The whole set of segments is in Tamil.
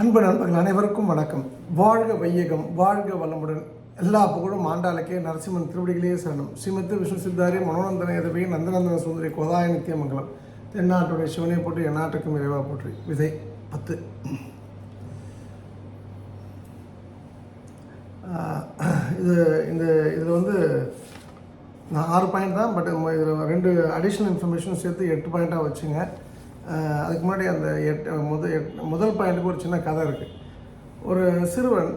அன்பு நண்பர்கள் அனைவருக்கும் வணக்கம். வாழ்க வையகம் வாழ்க வளமுடன். எல்லா புகழும் ஆண்டாளுக்கே நரசிம்மன் திருவடிகளே சரணம். ஸ்ரீமத்து விஷ்ணு சித்தாரி மனோநந்தன எதவி நந்தநந்தன சுந்தரி கோதாய நித்தியமங்கலம். தென்னாட்டுடைய சிவனை போட்டு எந்நாட்டுக்கும் இறைவா போற்றி. விதை பத்து. இது இந்த இதில் வந்து நான் ஆறு பாயிண்ட் தான் பட் இதில் ரெண்டு அடிஷ்னல் இன்ஃபர்மேஷனும் சேர்த்து எட்டு பாயிண்ட்டாக வச்சுங்க. அதுக்கு முன்னாடி அந்த எட்டு முதல் எட் முதல் பாயிண்ட்டுக்கு ஒரு சின்ன கதை இருக்குது ஒரு சிறுவன்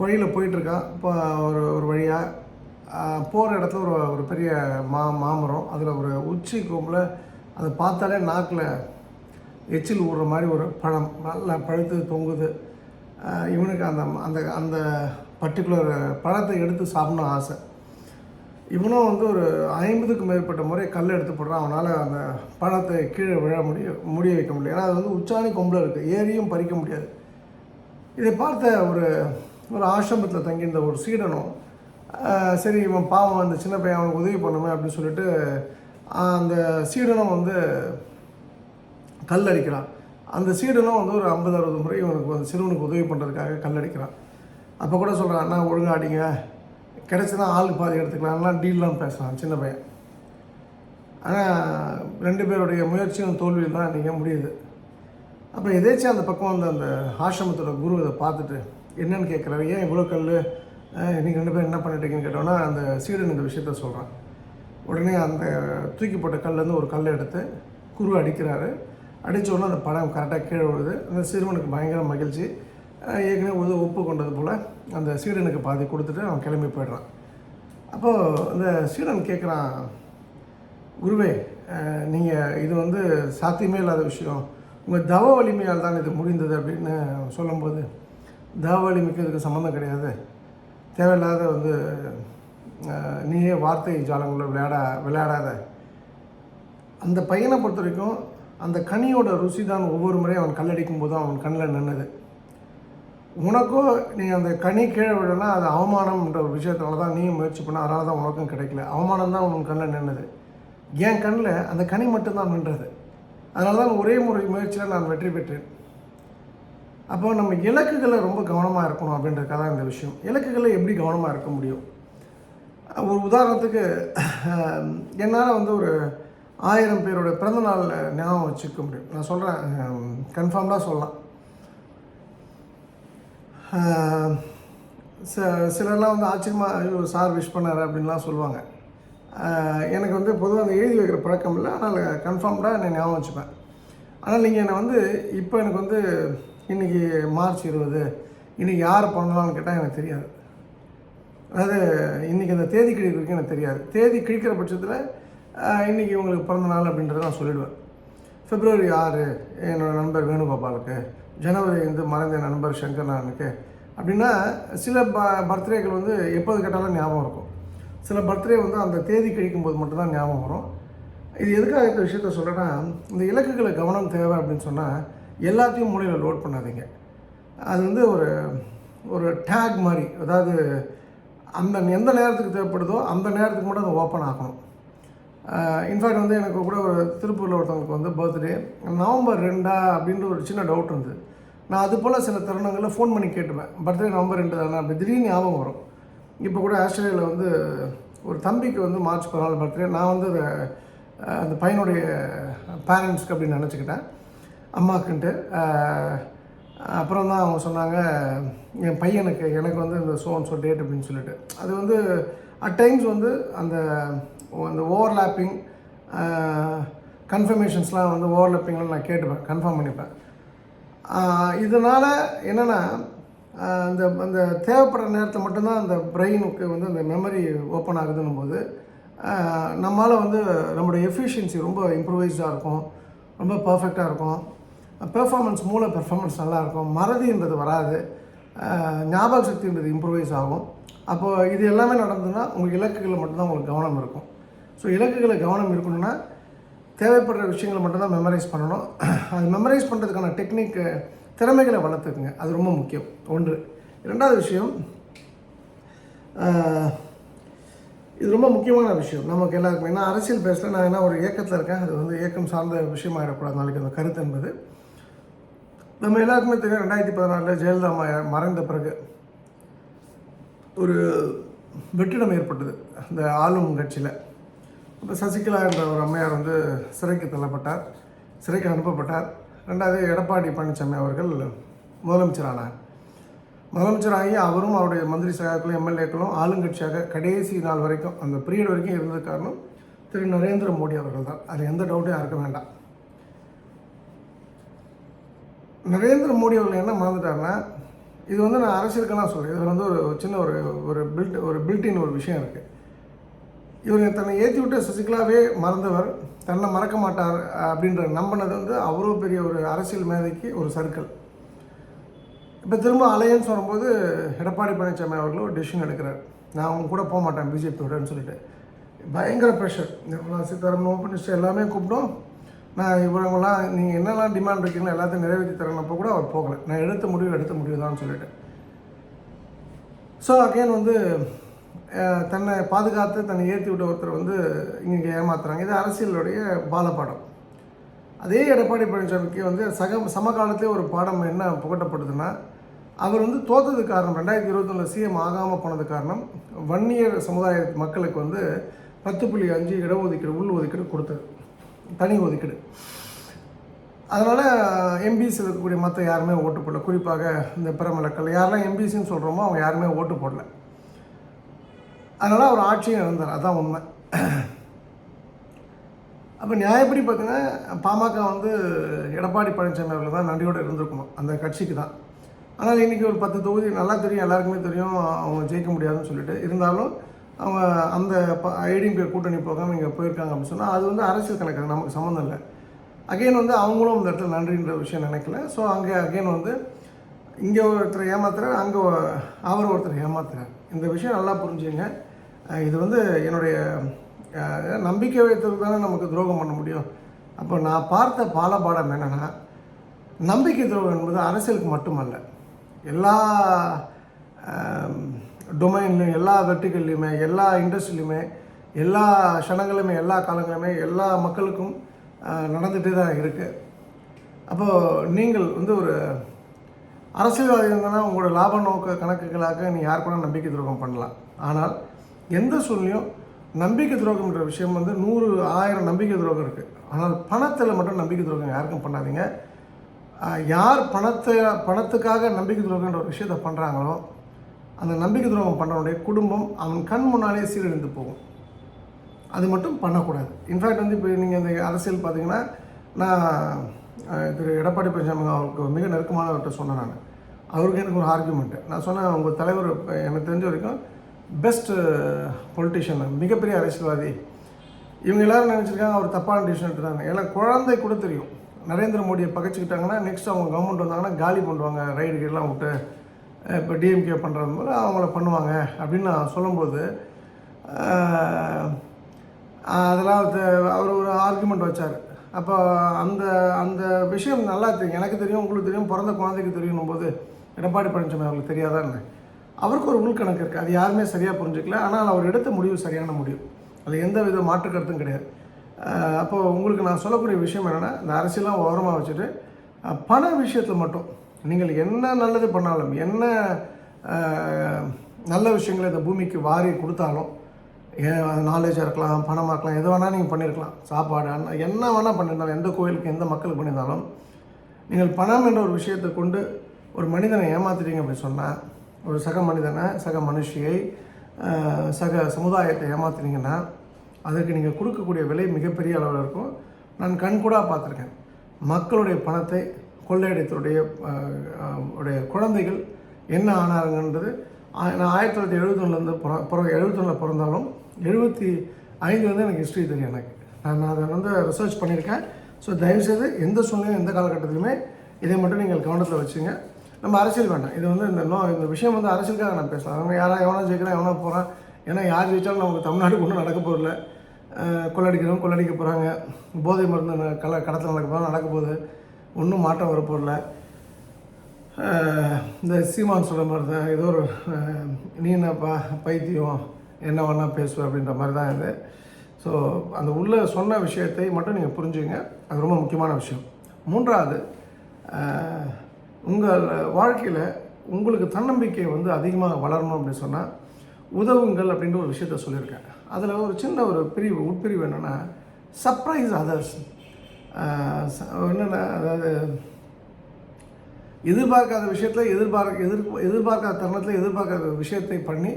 வழியில் போயிட்டுருக்கான். இப்போ ஒரு ஒரு வழியாக போகிற இடத்துல ஒரு ஒரு பெரிய மா மாமரம். அதில் ஒரு உச்சி கோம்பில் அதை பார்த்தாலே நாக்கில் எச்சில் ஊடுற மாதிரி ஒரு பழம். நல்லா பழுத்து தொங்குது. இவனுக்கு அந்த அந்த அந்த பர்டிகுலர் பழத்தை எடுத்து சாப்பிடணும் ஆசை. இவனும் வந்து ஒரு ஐம்பதுக்கு மேற்பட்ட முறை கல் எடுத்து போடுறான். அவனால் அந்த பணத்தை கீழே விழ முடிய முடிய வைக்க முடியும் ஏன்னா அது வந்து உச்சாணி கொம்பில் இருக்குது ஏறியும் பறிக்க முடியாது. இதை பார்த்த ஒரு ஒரு ஆசிரமத்தில் தங்கியிருந்த ஒரு சீடனும் சரி இவன் பாவம் அந்த சின்ன பையன் அவனுக்கு உதவி பண்ணுமே அப்படின்னு சொல்லிட்டு அந்த சீடனும் வந்து கல் அடிக்கிறான். அந்த சீடனும் வந்து ஒரு ஐம்பது அறுபது முறை இவனுக்கு வந்து சிறுவனுக்கு உதவி பண்ணுறதுக்காக கல் அடிக்கிறான். அப்போ கூட சொல்கிறான் அண்ணா ஒழுங்கா அடிங்க. கிடச்சினா ஆளுக்கு பாதி எடுத்துக்கலாம்லாம் டீல்லாம் பேசுகிறான் சின்ன பையன். ஆனால் ரெண்டு பேருடைய முயற்சியும் தோல்வியில் தான் இன்றைக்கி முடியுது. அப்புறம் எதேச்சும் அந்த பக்கம் வந்து அந்த ஆசிரமத்தோட குரு இதை பார்த்துட்டு என்னன்னு கேட்குறாரு? ஏன் இவ்வளோ கல் நீங்கள் ரெண்டு பேரும் என்ன பண்ணிட்டீங்கன்னு கேட்டோன்னா அந்த சீடன் இந்த விஷயத்த சொல்கிறான் உடனே அந்த தூக்கி போட்ட கல்லேருந்து ஒரு கல்லை எடுத்து குரு அடிக்கிறாரு. அடித்த உடனே அந்த படம் கரெக்டாக கீழே விழுது. அந்த சிறுவனுக்கு பயங்கர மகிழ்ச்சி. ஏற்கனவே வந்து ஒப்பு கொண்டது போல் அந்த சீடனுக்கு பாதி கொடுத்துட்டு அவன் கிளம்பி போயிடுறான். அப்போது அந்த சீடன் கேட்குறான் குருவே நீங்கள் இது வந்து சாத்தியமே இல்லாத விஷயம். உங்கள் தவ வலிமையால் தான் இது முடிந்தது அப்படின்னு சொல்லும்போது தவ வலிமைக்கு இதுக்கு சம்மந்தம் கிடையாது. தேவையில்லாத வந்து நீயே வார்த்தை ஜாலங்களை விளையாட விளையாடாத. அந்த பையனை பொறுத்த வரைக்கும் அந்த கனியோட ருசி தான் ஒவ்வொரு முறையும் அவன் கல்லடிக்கும் போதும் அவன் கண்ணில் நின்னது. உனக்கும் நீ அந்த கனி கீழே விடனா அது அவமானம்ன்ற ஒரு விஷயத்தால தான் நீயும் முயற்சி பண்ண அதனால தான் உனக்கும் கிடைக்கல. அவமானம் தான் உன் கண்ணில் நின்னது. என் கண்ணில் அந்த கனி மட்டும்தான் நின்றது. அதனால தான் ஒரே முறை முயற்சியில் நான் வெற்றி பெற்றேன். அப்போ நம்ம இலக்குகளை ரொம்ப கவனமாக இருக்கணும் அப்படின்றதுக்காக தான் இந்த விஷயம். இலக்குகளை எப்படி கவனமாக இருக்க முடியும்? ஒரு உதாரணத்துக்கு என்னால் வந்து ஒரு ஆயிரம் பேரோட பிறந்தநாள் ஞாபகம் வச்சுக்க முடியும். நான் சொல்கிறேன் கன்ஃபார்ம்டாக சொல்லலாம். சிலர்லாம் வந்து ஆச்சரியமாக ஐயோ சார் விஷ் பண்ணார் அப்படின்லாம் சொல்லுவாங்க. எனக்கு வந்து பொதுவாக அந்த எழுதி வைக்கிற பழக்கம் இல்லை. ஆனால் கன்ஃபார்ம்டாக என்னை ஞாபகம் வச்சுப்பேன். ஆனால் நீங்கள் என்னை வந்து இப்போ எனக்கு வந்து இன்றைக்கி மார்ச் இருபது இன்றைக்கி யார் பண்ணலாம்னு கேட்டால் எனக்கு தெரியாது. அதாவது இன்றைக்கி அந்த தேதி கிழிக்கிறதுக்கு எனக்கு தெரியாது. தேதி கிழிக்கிற பட்சத்தில் இன்றைக்கி உங்களுக்கு பிறந்த நாள் அப்படின்றத நான் சொல்லிவிடுவேன் பிப்ரவரி ஆறு என்னோடய நண்பர் வேணுகோபாலுக்கு ஜனவரி வந்து மறைந்த நண்பர் சங்கர்நாதனுக்கு அப்படின்னா சில ப பர்த்டேக்கள் வந்து எப்போது கேட்டாலும் ஞாபகம் இருக்கும். சில பர்த்டே வந்து அந்த தேதி கழிக்கும் போது மட்டும்தான் ஞாபகம் வரும். இது எதுக்காக இந்த விஷயத்த சொல்கிறேன்னா இந்த இலக்குகளை கவனம் தேவை அப்படின்னு சொன்னால் எல்லாத்தையும் மூலையில் லோட் பண்ணாதீங்க. அது வந்து ஒரு ஒரு டேக் மாதிரி. அதாவது அந்த எந்த நேரத்துக்கு தேவைப்படுதோ அந்த நேரத்துக்கு மட்டும் அதை ஓப்பன் ஆகணும் இன்ஃபேக்ட் வந்து எனக்கு கூட ஒரு திருப்பூரில் ஒருத்தவங்களுக்கு வந்து பர்த்டே நவம்பர் ரெண்டா அப்படின்ற ஒரு சின்ன டவுட் இருந்தது நான் அது போல் சில தருணங்களில் ஃபோன் பண்ணி கேட்டுப்பேன். பர்த்டே நவம்பர் ரெண்டு தானே? அப்படி திடீர்னு ஞாபகம் வரும். இப்போ கூட ஆஸ்திரேலியாவில் வந்து ஒரு தம்பிக்கு வந்து மார்ச் பதினாலு பர்த்டே நான் வந்து அதை அந்த பையனுடைய பேரண்ட்ஸ்க்கு அப்படின்னு நினச்சிக்கிட்டேன். அம்மாக்குன்ட்டு. அப்புறம் தான் அவங்க சொன்னாங்க என் பையனுக்கு எனக்கு வந்து இந்த சோன்ஸோ டேட் அப்படின்னு சொல்லிட்டு. அது வந்து அட் டைம்ஸ் வந்து அந்த இந்த ஓவர்லாப்பிங் கன்ஃபர்மேஷன்ஸ்லாம் வந்து ஓவர்லாப்பிங்லாம் நான் கேட்டுப்பேன் கன்ஃபார்ம் பண்ணிப்பேன். இதனால் என்னென்னா அந்த அந்த தேவைப்படுற நேரத்தில் மட்டும்தான் அந்த பிரெயினுக்கு வந்து அந்த மெமரி ஓப்பன் ஆகுதுன்னும் போது நம்மளால் வந்து நம்மளுடைய எஃபிஷியன்சி ரொம்ப இம்ப்ரூவைஸ்டாக இருக்கும் ரொம்ப பர்ஃபெக்டாக இருக்கும். பெர்ஃபார்மன்ஸ் மூல பெர்ஃபார்மன்ஸ் நல்லாயிருக்கும் மறதின்றது வராது. ஞாபக சக்தின்றது இம்ப்ரூவைஸ் ஆகும். அப்போது இது எல்லாமே நடந்ததுன்னா உங்கள் இலக்குகளில் மட்டும்தான் உங்களுக்கு கவனம் இருக்கும். ஸோ இலக்குகளை கவனம் இருக்கணும்னா தேவைப்படுற விஷயங்களை மட்டும்தான் மெமரைஸ் பண்ணணும். அது மெமரைஸ் பண்ணுறதுக்கான டெக்னிக் திறமைகளை வளர்த்துக்குங்க. அது ரொம்ப முக்கியம். ஒன்று. ரெண்டாவது விஷயம் இது ரொம்ப முக்கியமான விஷயம். நமக்கு எல்லாருக்குமே ஏன்னா அரசியல் பேசல நான் என்ன ஒரு இயக்கத்தில் இருக்கேன் அது வந்து இயக்கம் சார்ந்த விஷயமாகிடக்கூடாது நாளைக்கு அந்த கருத்து என்பது. நம்ம எல்லாருக்குமே தெரியும் ரெண்டாயிரத்தி பதினாலில் ஜெயலலிதா ம- மறைந்த பிறகு ஒரு வெற்றிடம் ஏற்பட்டது. அந்த ஆளும் கட்சியில். இப்போ சசிகலா என்ற ஒரு அம்மையார் வந்து சிறைக்கு தள்ளப்பட்டார். சிறைக்கு அனுப்பப்பட்டார். ரெண்டாவது எடப்பாடி பழனிசாமி அவர்கள் முதலமைச்சரானார். முதலமைச்சராகி அவரும் அவருடைய மந்திரி சகாக்களும் எம்எல்ஏக்களும் ஆளுங்கட்சியாக கடைசி நாள் வரைக்கும் அந்த பீரியட் வரைக்கும் இருந்தது காரணம் திரு நரேந்திர மோடி அவர்கள் தான் அது எந்த டவுட்டும் யாருக்கும் வேண்டாம். நரேந்திர மோடி அவர்கள் என்ன மறந்துட்டாருன்னா இது வந்து நான் அரசியலுக்கெல்லாம் சொல்கிறேன் இதில் வந்து ஒரு சின்ன ஒரு ஒரு பில்ட் ஒரு பில்டின் ஒரு விஷயம் இருக்குது இவர் தன்னை ஏற்றி விட்ட சசிகலாவே மறந்தவர். தன்னை மறக்க மாட்டார் அப்படின்ற நம்பினது வந்து அவ்வளோ பெரிய ஒரு அரசியல் மேதைக்கு ஒரு சர்க்கிள். இப்போ திரும்ப அலையன்ஸ் வரும்போது எடப்பாடி பழனிசாமி அவர்கள் ஒரு டெசிஷன் எடுக்கிறார். நான் அவங்க கூட போக மாட்டேன் பிஜேபியோடன்னு சொல்லிட்டு. பயங்கர ப்ரெஷர் நிர்மலா சீதாராமன் ஓப்பன் எல்லாமே கூப்பிட்டோம். நான் இவங்களாம் நீங்கள் என்னெல்லாம் டிமாண்ட் இருக்கீங்களோ எல்லாத்தையும் நிறைவேற்றி தரேனப்போ கூட அவர் போகலை. நான் எடுத்த முடிவு எடுத்த முடிவு தான் சொல்லிட்டு. ஸோ அகைன் வந்து தன்னை பாதுகாத்து தன்னை ஏற்றி விட்ட ஒருத்தர் வந்து இங்கே ஏமாத்துறாங்க. இது அரசியலுடைய பாலப்பாடம் அதே எடப்பாடி பழனிசாமிக்கு வந்து சக சமகாலத்திலே ஒரு பாடம் என்ன புகட்டப்படுதுன்னா அவர் வந்து தோத்தது காரணம் ரெண்டாயிரத்தி இருபத்தொன்னில் சிஎம் ஆகாமல் போனது காரணம் வன்னியர் சமுதாய மக்களுக்கு வந்து பத்து புள்ளி அஞ்சு இடஒதுக்கீடு உள் ஒதுக்கீடு கொடுத்தது. தனி ஒதுக்கீடு. அதனால் எம்பிசி இருக்கக்கூடிய மற்ற யாருமே ஓட்டு போடல. குறிப்பாக இந்த பிரமலக்கள் யாரெல்லாம் எம்பிசின்னு சொல்கிறோமோ அவங்க யாருமே ஓட்டு போடல. அதனால் அவர் ஆட்சியும் இழந்தார். அதான் உண்மை. அப்போ நியாயப்படி பார்த்தீங்கன்னா பாமக வந்து எடப்பாடி பழனிசாமி அவர்கள் தான் நன்றியோடு இருந்திருக்கணும். அந்த கட்சிக்கு தான். ஆனால் இன்றைக்கி ஒரு பத்து தொகுதி நல்லா தெரியும் எல்லாருக்குமே தெரியும் அவங்க ஜெயிக்க முடியாதுன்னு சொல்லிட்டு. இருந்தாலும் அவங்க அந்த ஐடிபி கூட்டணி போகாமல் இங்கே போயிருக்காங்க அப்படின்னு சொன்னால் அது வந்து அரசியல் கணக்கு நமக்கு சம்மந்தம் இல்லை. அகைன் வந்து அவங்களும் இந்த இடத்துல நன்றின்ற விஷயம் நினைக்கல. ஸோ அங்கே அகைன் வந்து இங்கே ஒருத்தர் ஏமாத்துறாரு அங்கே அவர் ஒருத்தர் ஏமாத்துறாரு. இந்த விஷயம் நல்லா புரிஞ்சுங்க. இது வந்து என்னுடைய நம்பிக்கை வைத்தது தானே நமக்கு துரோகம் பண்ண முடியும். அப்போ நான் பார்த்த பாலபாடம் என்னென்னா நம்பிக்கை துரோகம் என்பது அரசியலுக்கு மட்டுமல்ல. எல்லா டொமைன்லையும் எல்லா வெர்டிகல்லையுமே எல்லா இண்டஸ்ட்ரிலையுமே எல்லா க்ஷணங்களுமே எல்லா காலங்களுமே எல்லா மக்களுக்கும் நடந்துகிட்டே தான் இருக்குது அப்போது நீங்கள் வந்து ஒரு அரசியல்வாதி இருந்தனா உங்களோட லாப நோக்க கணக்குகளாக நீ யார் கூட நம்பிக்கை துரோகம் பண்ணலாம். ஆனால் எந்த சூழ்நிலையும் நம்பிக்கை துரோகம்ன்ற விஷயம் வந்து நூறு ஆயிரம் நம்பிக்கை துரோகம் இருக்குது ஆனால் பணத்தில் மட்டும் நம்பிக்கை துரோகம் யாருக்கும் பண்ணாதீங்க. யார் பணத்தை பணத்துக்காக நம்பிக்கை துரோகம்ன்ற ஒரு விஷயத்தை பண்ணுறாங்களோ அந்த நம்பிக்கை துரோகம் பண்ணுறவனுடைய குடும்பம் அவன் கண் முன்னாலே சீரழிந்து போகும். அது மட்டும் பண்ணக்கூடாது. இன்ஃபேக்ட் வந்து இப்போ நீங்கள் இந்த அரசியல் பார்த்தீங்கன்னா நான் திரு எடப்பாடி பழனிசாமி அவருக்கு மிக நெருக்கமானவர்கிட்ட சொன்னேன் நான். அவருக்கு எனக்கு ஒரு ஆர்குமெண்ட்டு நான் சொன்னேன் உங்கள் தலைவர் எனக்கு தெரிஞ்ச வரைக்கும் பெஸ்ட்டு பொலிட்டிஷியன் uh, மிகப்பெரிய அரசியல்வாதி. இவங்க எல்லோரும் நினச்சிருக்காங்க அவர் தப்பான டிசிஷன் எடுத்துட்டாங்க ஏன்னா குழந்தை கூட தெரியும். நரேந்திர மோடியை பகைச்சிக்கிட்டாங்கன்னா நெக்ஸ்ட் அவங்க கவர்மெண்ட் வந்தாங்கன்னா காலி பண்ணுவாங்க. ரைடு கீடெலாம் விட்டு இப்போ டிஎம்கே பண்ணுறது போல அவங்கள பண்ணுவாங்க அப்படின்னு நான் சொல்லும்போது அதெல்லாம் அவர் ஒரு ஆர்குமெண்ட் வச்சார். அப்போ அந்த அந்த விஷயம் நல்லா தெரியும். எனக்கு தெரியும் உங்களுக்கு தெரியும் பிறந்த குழந்தைக்கு தெரியணும் போது எடப்பாடி பழனிசாமி அவங்களுக்கு தெரியாதான்னு அவருக்கு ஒரு உள்கணக்கு இருக்குது அது யாருமே சரியாக புரிஞ்சுக்கல. ஆனால் அவர் எடுத்த முடிவு சரியான முடிவு. அதில் எந்த வித மாற்று கருத்தும் கிடையாது. அப்போது அப்போ உங்களுக்கு நான் சொல்லக்கூடிய விஷயம் என்னென்னா இந்த அரசியலாம் ஓரமாக வச்சுட்டு பண விஷயத்தில் மட்டும் நீங்கள் என்ன நல்லது பண்ணாலும் என்ன நல்ல விஷயங்களை இந்த பூமிக்கு வாரி கொடுத்தாலும் நாலேஜாக இருக்கலாம் பணமாக இருக்கலாம் எது வேணால் நீங்கள் பண்ணியிருக்கலாம் சாப்பாடு அன்ன என்ன வேணால் பண்ணியிருந்தாலும் எந்த கோயிலுக்கு எந்த மக்களுக்கு பண்ணியிருந்தாலும் நீங்கள் பணம் என்ற ஒரு விஷயத்தை கொண்டு ஒரு மனிதனை ஏமாத்துறீங்க அப்படின்னு சொன்னால் ஒரு சக மனிதனை சக மனுஷியை சக சமுதாயத்தை ஏமாத்துனீங்கன்னா அதுக்கு நீங்கள் கொடுக்கக்கூடிய விலை மிகப்பெரிய அளவில் இருக்கும். நான் கண்கூடாக பார்த்துருக்கேன். மக்களுடைய பணத்தை கொள்ளையடித்தருடைய உடைய குழந்தைகள் என்ன ஆனாருங்கன்றது ஆ- நான் ஆயிரத்தி தொள்ளாயிரத்தி எழுபத்தொன்னுலேருந்து பிற பிற எழுபத்தொன்னில் பிறந்தாலும் எழுபத்தி ஐந்துலேருந்து எனக்கு ஹிஸ்ட்ரி தெரியும் எனக்கு. நான் அதை வந்து ரிசர்ச் பண்ணியிருக்கேன். ஸோ தயவுசெய்து எந்த சூழ்நிலையும் எந்த காலகட்டத்திலுமே இதை மட்டும் நீங்கள் கவனத்தில் வச்சுங்க. நம்ம அரசியல் வேண்டாம். இது வந்து இந்த நோ இந்த விஷயம் வந்து அரசியலுக்காக நான் பேசலாம் அவங்க யாராக எவனா ஜெயிக்கிறான் எவனா போகிறான் ஏன்னா யார் ஜெயிச்சாலும் நமக்கு தமிழ்நாட்டுக்கு ஒன்றும் நடக்க போகிறதில்ல கொள்ளடிக்கிறவங்க கொள்ளடிக்க போகிறாங்க போதை மருந்து கல கடத்தல் நடக்க போகிறோம் நடக்க போகுது. ஒன்றும் மாற்றம் வரப்போகிறல இந்த சீமான் சொல்கிற மாதிரி தான் ஏதோ ஒரு நீ என்ன ப பைத்தியம் என்ன வேணால் பேசுவேன் அப்படின்ற மாதிரி தான் இது. ஸோ அந்த உள்ள சொன்ன விஷயத்தை மட்டும் நீங்கள் புரிஞ்சுங்க அது ரொம்ப முக்கியமான விஷயம். மூன்றாவது உங்கள் வாழ்க்கையில் உங்களுக்கு தன்னம்பிக்கை வந்து அதிகமாக வளரணும் அப்படின்னு சொன்னால் உதவுங்கள் அப்படின்ற ஒரு விஷயத்த சொல்லியிருக்கேன். அதில் ஒரு சின்ன ஒரு பிரிவு உட்பிரிவு என்னென்னா சர்ப்ரைஸ் அதர்ஸ் என்னென்ன அதாவது எதிர்பார்க்காத விஷயத்தில் எதிர்பார்க்க எதிர் எதிர்பார்க்காத தருணத்தில் எதிர்பார்க்காத விஷயத்தை பண்ணி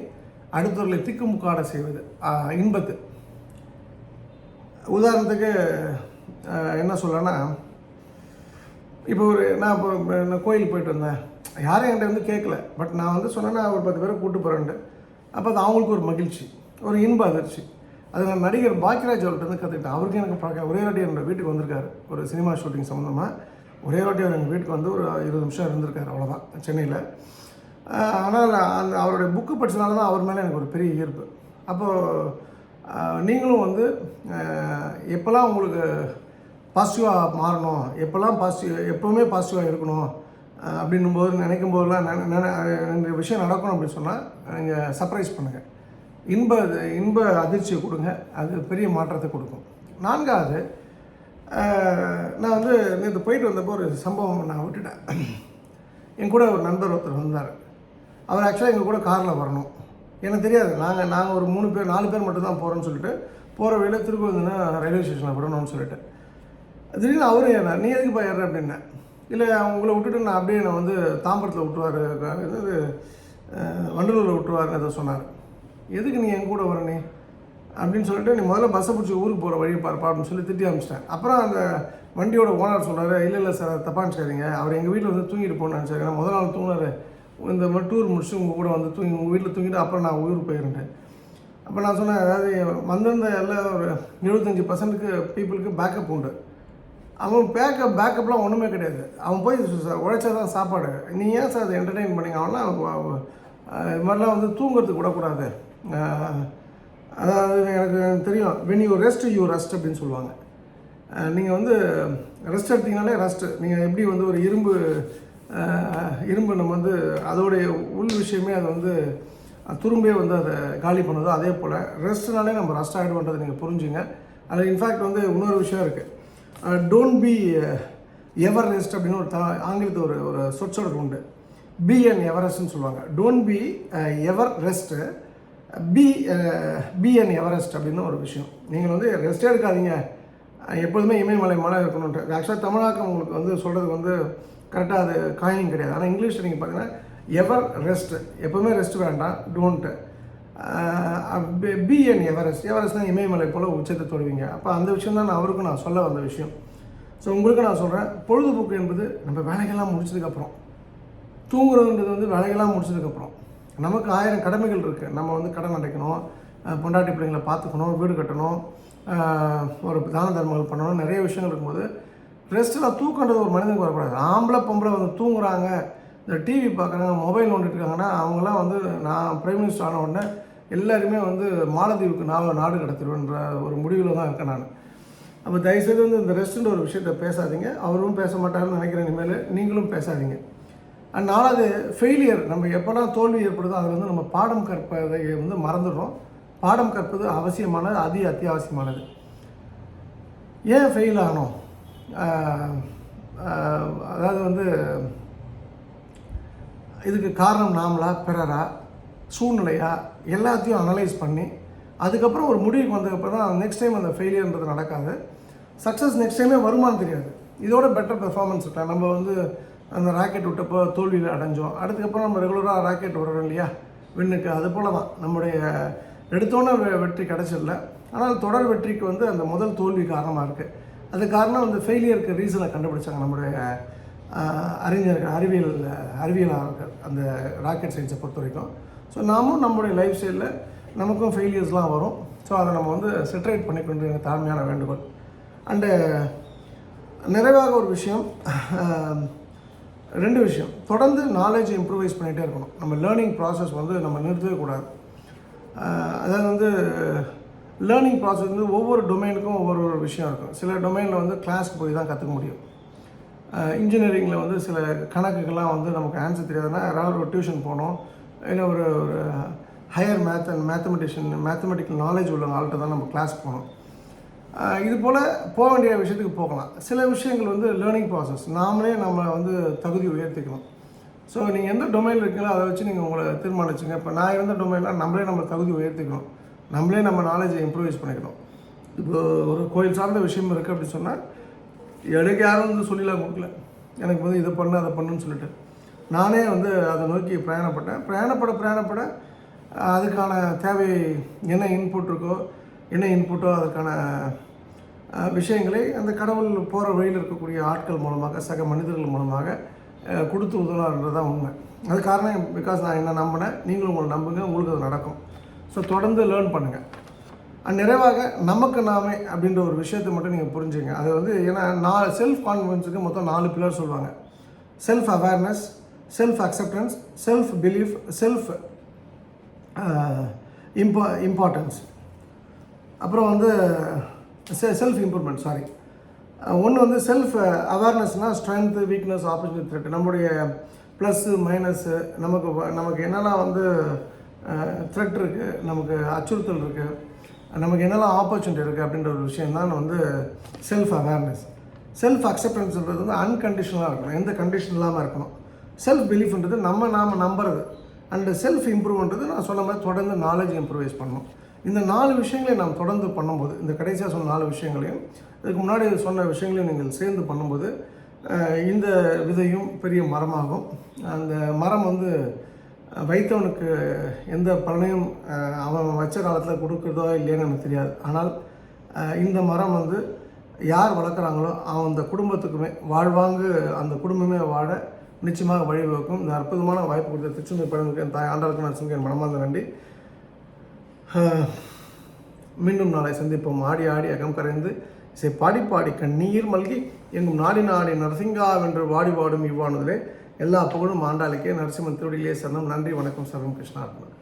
அடுத்தவர்களை திக்குமுக்காட செய்வது இன்பத்து. உதாரணத்துக்கு என்ன சொல்லனா இப்போ ஒரு நான் இப்போ நான் கோயிலுக்கு போயிட்டு வந்தேன். யாரும் என்கிட்ட வந்து கேட்கல. பட் நான் வந்து சொன்னேன்னா ஒரு பத்து பேரை கூப்பிட்டு போகிறேன்ட்டு அப்போ அது அவங்களுக்கு ஒரு மகிழ்ச்சி ஒரு இன்ப அதிர்ச்சி. அது நான் நடிகர் பாக்கியராஜ் அவர்கிட்ட கற்றுக்கிட்டேன் அவருக்கும் எனக்கு பழக்கம் ஒரே வாட்டி என்னோட வீட்டுக்கு வந்திருக்காரு. ஒரு சினிமா ஷூட்டிங் சம்மந்தமாக ஒரே வாட்டி அவர் எங்கள் வீட்டுக்கு வந்து ஒரு இருபது நிமிஷம் இருந்திருக்காரு அவ்வளோதான் சென்னையில். ஆனால் அந்த அவருடைய புக்கு படித்தனால தான் அவர் மேலே எனக்கு ஒரு பெரிய ஈர்ப்பு. அப்போது நீங்களும் வந்து எப்போல்லாம் உங்களுக்கு பாசிட்டிவாக மாறணும். எப்போல்லாம் பாசிட்டிவ் எப்போவுமே பாசிட்டிவாக இருக்கணும். அப்படின்னும் போது நினைக்கும் போதெல்லாம் நினை- விஷயம் நடக்கணும் அப்படின்னு சொன்னால் நீங்கள் சர்ப்ரைஸ் பண்ணுங்கள் இன்ப இன்ப அதிர்ச்சியை கொடுங்க. அது பெரிய மாற்றத்தை கொடுக்கும். நான்காவது நான் வந்து நேற்று போயிட்டு வந்தப்போ ஒரு சம்பவம் நான் விட்டுட்டேன். என் கூட ஒரு நண்பர் ஒருத்தர் வந்தார். அவர் ஆக்சுவலாக எங்கள் கூட காரில் வரணும். எனக்கு தெரியாது. நாங்கள் நாங்கள் ஒரு மூணு பேர் நாலு பேர் மட்டும் தான் போகிறோன்னு சொல்லிட்டு போகிற வழியில் திருப்பதினா ரயில்வே ஸ்டேஷனில் விடணும்னு சொல்லிட்டு. திடீர்னு அவரும் ஏன்னா நீ எதுக்கு போயிடுற அப்படின்னேன் இல்லை உங்களை விட்டுட்டு நான் அப்படியே நான் வந்து தாம்பரத்தில் விட்டுருவார் என்னது வண்டலூரில் விட்டுருவாருன்னு ஏதோ சொன்னார். எதுக்கு நீ என் கூட வர நீ? அப்படின்னு சொல்லிட்டு நீ முதல்ல பஸ்ஸை பிடிச்சி ஊருக்கு போகிற வழியை பார்ப்பா அப்படின்னு சொல்லி திட்டி அனுப்பிச்சிட்டேன். அப்புறம் அந்த வண்டியோட ஓனர் சொல்கிறாரு இல்லை இல்லை சார் தப்பான்னு நினச்சிக்காதீங்க அவர் எங்கள் வீட்டில் வந்து தூங்கிட்டு போகணும்னு சரி ஏன்னா முதல் நாள் தூங்கினார். இந்த மாதிரி டூர் முடிச்சு உங்கள் கூட வந்து தூங்கி உங்கள் வீட்டில் தூங்கிட்டு அப்புறம் நான் ஊருக்கு போயிருந்தேன். அப்போ நான் சொன்னேன் அதாவது வந்திருந்த எல்லா ஒரு எழுபத்தஞ்சி பர்சன்ட்டுக்கு பீப்புளுக்கு பேக்கப் உண்டு. அவன் பேக்கப் பேக்கப்லாம் ஒன்றுமே கிடையாது. அவன் போய் சார் உழைச்சா தான் சாப்பாடு. நீ ஏன் சார் அதை என்டர்டெயின் பண்ணிங்க? அவன்லாம் இது மாதிரிலாம் வந்து தூங்குறதுக்கு விடக்கூடாது அதாவது எனக்கு தெரியும் when you rest you rest அப்படின்னு சொல்லுவாங்க. நீங்கள் வந்து ரெஸ்ட் எடுத்தீங்கனாலே ரெஸ்ட்டு நீங்கள் எப்படி வந்து ஒரு இரும்பு இரும்பு நம்ம வந்து அதோடைய உள் விஷயமே அது வந்து துரும்பே வந்து அதை காலி பண்ணுதோ அதே போல் ரெஸ்ட்னாலே நம்ம ரெஸ்ட் ஆகிடுவோன்றதை நீங்கள் புரிஞ்சுங்க. அதில் இன்ஃபேக்ட் வந்து இன்னொரு விஷயம் இருக்குது டோன்ட் பி எவர் ரெஸ்ட் அப்படின்னு ஒரு தா ஆங்கிலத்தில் ஒரு ஒரு சொற்சொடர் உண்டு. பி அண்ட் எவரெஸ்ட்னு சொல்லுவாங்க. Don't be ever rest be be and Everest அப்படின்னு ஒரு விஷயம். நீங்கள் வந்து ரெஸ்ட்டே எடுக்காதீங்க. எப்பொழுதுமே இமயமலை மலை இருக்கணுன்ட்டு ஆக்சுவலாக தமிழாக்கம் உங்களுக்கு வந்து சொல்கிறதுக்கு வந்து கரெக்டாக அது காயினிங் கிடையாது. ஆனால் இங்கிலீஷில் நீங்கள் பார்த்தீங்கன்னா எவர் ரெஸ்ட் எப்போவுமே ரெஸ்ட் வேண்டாம். டோன்ட்டு பிஎன் எவரெஸ்ட் எவரெஸ்ட் தான் இமயமலை போல் உச்சத்தை தொடுவீங்க. அப்போ அந்த விஷயம் தான் நான் அவருக்கும் நான் சொல்ல வந்த விஷயம். ஸோ உங்களுக்கு நான் சொல்கிறேன் பொழுதுபோக்கு என்பது நம்ம வேலைகள்லாம் முடிச்சதுக்கப்புறம் தூங்குறதுன்றது வந்து வேலைகள்லாம் முடிச்சதுக்கப்புறம் நமக்கு ஆயிரம் கடமைகள் இருக்குது நம்ம வந்து கடன் அடைக்கணும் பொண்டாட்டி பிள்ளைங்களை பார்த்துக்கணும் வீடு கட்டணும் ஒரு தான தர்மங்கள் பண்ணணும் நிறைய விஷயங்கள் இருக்கும்போது ரெஸ்ட்டில் தூக்கன்றது ஒரு மனிதனுக்கு வரக்கூடாது. ஆம்பளை பொம்பளை வந்து தூங்குறாங்க இந்த டிவி பார்க்குறாங்க மொபைல் நோண்டிட்டுருக்காங்கன்னா அவங்களாம் வந்து நான் பிரைம் மினிஸ்டர் ஆன உடனே எல்லாருமே வந்து மாலத்தீவுக்கு நான் நாடு கடத்திடுவேன்ற ஒரு முடிவில் தான் இருக்கேன் நான். அப்போ தயவுசெய்து வந்து இந்த ரெஸ்ட்டுன்ற ஒரு விஷயத்த பேசாதீங்க. அவரும் பேச மாட்டாருன்னு நினைக்கிறேன் இனிமேல். நீங்களும் பேசாதீங்க. அண்ட் நாலாவது ஃபெயிலியர் நம்ம எப்போல்லாம் தோல்வி ஏற்படுதோ அதில் வந்து நம்ம பாடம் கற்பதை வந்து மறந்துடுறோம். பாடம் கற்பது அவசியமானது அதி அத்தியாவசியமானது. ஏன் ஃபெயில் ஆகணும் அதாவது வந்து இதுக்கு காரணம் நாமளா பிறரா சூழ்நிலையா எல்லாத்தையும் அனலைஸ் பண்ணி அதுக்கப்புறம் ஒரு முடிவுக்கு வந்ததுக்கப்புறம் தான் நெக்ஸ்ட் டைம் அந்த ஃபெயிலியர்ன்றது நடக்காது. சக்ஸஸ் நெக்ஸ்ட் டைமே வருமானம் தெரியாது. இதோட பெட்டர் பெர்ஃபார்மன்ஸ் இருக்கலாம் நம்ம வந்து அந்த ராக்கெட் விட்டப்போ தோல்வியில் அடைஞ்சோம். அதுக்கப்புறம் நம்ம ரெகுலராக ராக்கெட் விடுறோம் இல்லையா? விண்ணுக்கு. அது போல தான் நம்முடைய எடுத்தோன்னே வெற்றி கிடச்சிடல. ஆனால் தொடர் வெற்றிக்கு வந்து அந்த முதல் தோல்வி காரணமாக இருக்குது அது காரணம் அந்த ஃபெயிலியருக்கு ரீசனை கண்டுபிடிச்சாங்க நம்முடைய அறிஞர்கள் அறிவியல் அறிவியலாளர்கள். அந்த ராக்கெட் சயின்ஸை பொறுத்த வரைக்கும் ஸோ நாமும் நம்முடைய லைஃப் ஸ்டைலில் நமக்கும் ஃபெயிலியர்ஸ்லாம் வரும். ஸோ அதை நம்ம வந்து செட்ரேட் பண்ணிக்கொண்டு எங்கள் தாழ்மையான வேண்டுகோள். அண்டு நிறைவாக ஒரு விஷயம் ரெண்டு விஷயம். தொடர்ந்து நாலேஜ் இம்ப்ரூவைஸ் பண்ணிகிட்டே இருக்கணும். நம்ம லேர்னிங் ப்ராசஸ் வந்து நம்ம நிறுத்தவே கூடாது. அதாவது வந்து லேர்னிங் ப்ராசஸ் வந்து ஒவ்வொரு டொமைனுக்கும் ஒவ்வொரு விஷயம் இருக்கும். சில டொமைனில் வந்து கிளாஸ்க்கு போய் தான் கற்றுக்க முடியும். இன்ஜினியரிங்கில் வந்து சில கணக்குக்கெல்லாம் வந்து நமக்கு ஆன்சர் தெரியாதுன்னா யாராவது ஒரு டியூஷன் போகணும். இல்லை ஒரு ஒரு higher math and mathematician mathematical knowledge உள்ள ஆள்கிட்ட தான் நம்ம கிளாஸ் போகணும். இது போல் போக வேண்டிய விஷயத்துக்கு போகலாம். சில விஷயங்கள் வந்து லேர்னிங் ப்ராசஸ் நாமளே நம்ம வந்து தகுதி உயர்த்திக்கணும். ஸோ நீங்கள் எந்த டொமைனில் இருக்கீங்களோ அதை வச்சு நீங்கள் உங்களை தீர்மானிச்சுங்க. இப்போ நான் இருந்த டொமைனில் நம்மளே நம்ம தகுதி உயர்த்திக்கணும். நம்மளே நம்ம நாலேஜை இம்ப்ரூவைஸ் பண்ணிக்கணும். இப்போ ஒரு கோயில் சார்ந்த விஷயம் இருக்குது அப்படின்னு சொன்னால் எனக்கு யாரும் வந்து சொல்லிலாம் கொடுக்கல. எனக்கு வந்து இதை பண்ணு அதை பண்ணுன்னு சொல்லிட்டு. நானே வந்து அதை நோக்கி பிரயாணப்பட்டேன். பிரயாணப்பட பிரயாணப்பட அதுக்கான தேவை என்ன இன்புட் இருக்கோ என்ன இன்புட்டோ அதுக்கான விஷயங்களை அந்த கடவுள் போகிற வழியில் இருக்கக்கூடிய ஆட்கள் மூலமாக சக மனிதர்கள் மூலமாக கொடுத்து உதவலான்றது தான் உண்மை. அது காரணம் பிகாஸ் நான் என்ன நம்பினேன். நீங்களும் உங்களை நம்புங்க. உங்களுக்கு அது நடக்கும். ஸோ தொடர்ந்து லேர்ன் பண்ணுங்கள் நிறைவாக நமக்கு நாமே அப்படின்ற ஒரு விஷயத்தை மட்டும் நீங்கள் புரிஞ்சுங்க. அது வந்து ஏன்னா நாலு செல்ஃப் கான்ஃபிடன்ஸுக்கு மொத்தம் நாலு பில்லர் சொல்லுவாங்க. Self awareness self acceptance self belief self இம்பா importance அப்புறம் வந்து செல்ஃப் இம்ப்ரூவ்மெண்ட் சாரி ஒன்று வந்து செல்ஃப் அவேர்னஸ்னால் ஸ்ட்ரென்த்து வீக்னஸ் ஆப்பர்ச்சுனிட்டி த்ரெட் நம்முடைய ப்ளஸ்ஸு மைனஸ்ஸு நமக்கு நமக்கு என்னென்னா வந்து த்ரெட் இருக்குது நமக்கு அச்சுறுத்தல் இருக்குது நமக்கு என்னெல்லாம் ஆப்பர்ச்சுனிட்டி இருக்குது அப்படின்ற ஒரு விஷயம் தான் வந்து செல்ஃப் அவேர்னஸ் செல்ஃப் அக்செப்டன்ஸ்ன்றது வந்து அன்கண்டிஷனலாக இருக்கணும். எந்த கண்டிஷன் இல்லாமல் இருக்கணும். செல்ஃப் பிலீஃப்ன்றது நம்ம நாம் நம்புறது. அண்டு செல்ஃப் இம்ப்ரூவ்ன்றது நான் சொன்ன மாதிரி தொடர்ந்து நாலேஜ் இம்ப்ரூவைஸ் பண்ணணும். இந்த நாலு விஷயங்களை நாம் தொடர்ந்து பண்ணும்போது இந்த கடைசியாக சொன்ன நாலு விஷயங்களையும் இதுக்கு முன்னாடி சொன்ன விஷயங்களையும் நீங்கள் சேர்ந்து பண்ணும்போது இந்த விதையும் பெரிய மரமாகும். அந்த மரம் வந்து வைத்தவனுக்கு எந்த பலனையும் அவன் வச்ச காலத்தில் கொடுக்குறதோ இல்லையான்னு எனக்கு தெரியாது. ஆனால் இந்த மரம் வந்து யார் வளர்க்குறாங்களோ அவன் அந்த குடும்பத்துக்குமே வாழ்வாங்கு அந்த குடும்பமே வாழ நிச்சயமாக வழிவகுக்கும். இந்த அற்புதமான வாய்ப்பு கொடுத்த திருச்செந்தூர் பழமுக்கு என் தாய் ஆண்டாளுக்கு நான் சொல்கிறேன் மனமார்ந்த நன்றி. மீண்டும் நாளை சந்திப்போம். ஆடி ஆடி அகம் கரைந்து இசை பாடி பாடி கண்ணீர் மல்கி எங்கும் நாடி நாடி நரசிங்கா வென்று வாடி வாடும் இவ்வானதிலே எல்லா புகழும் ஆண்டாளுக்கே. நரசிம்மன் திருவடியிலே சரணம். நன்றி வணக்கம். சரணம் கிருஷ்ணார்ப்பணம்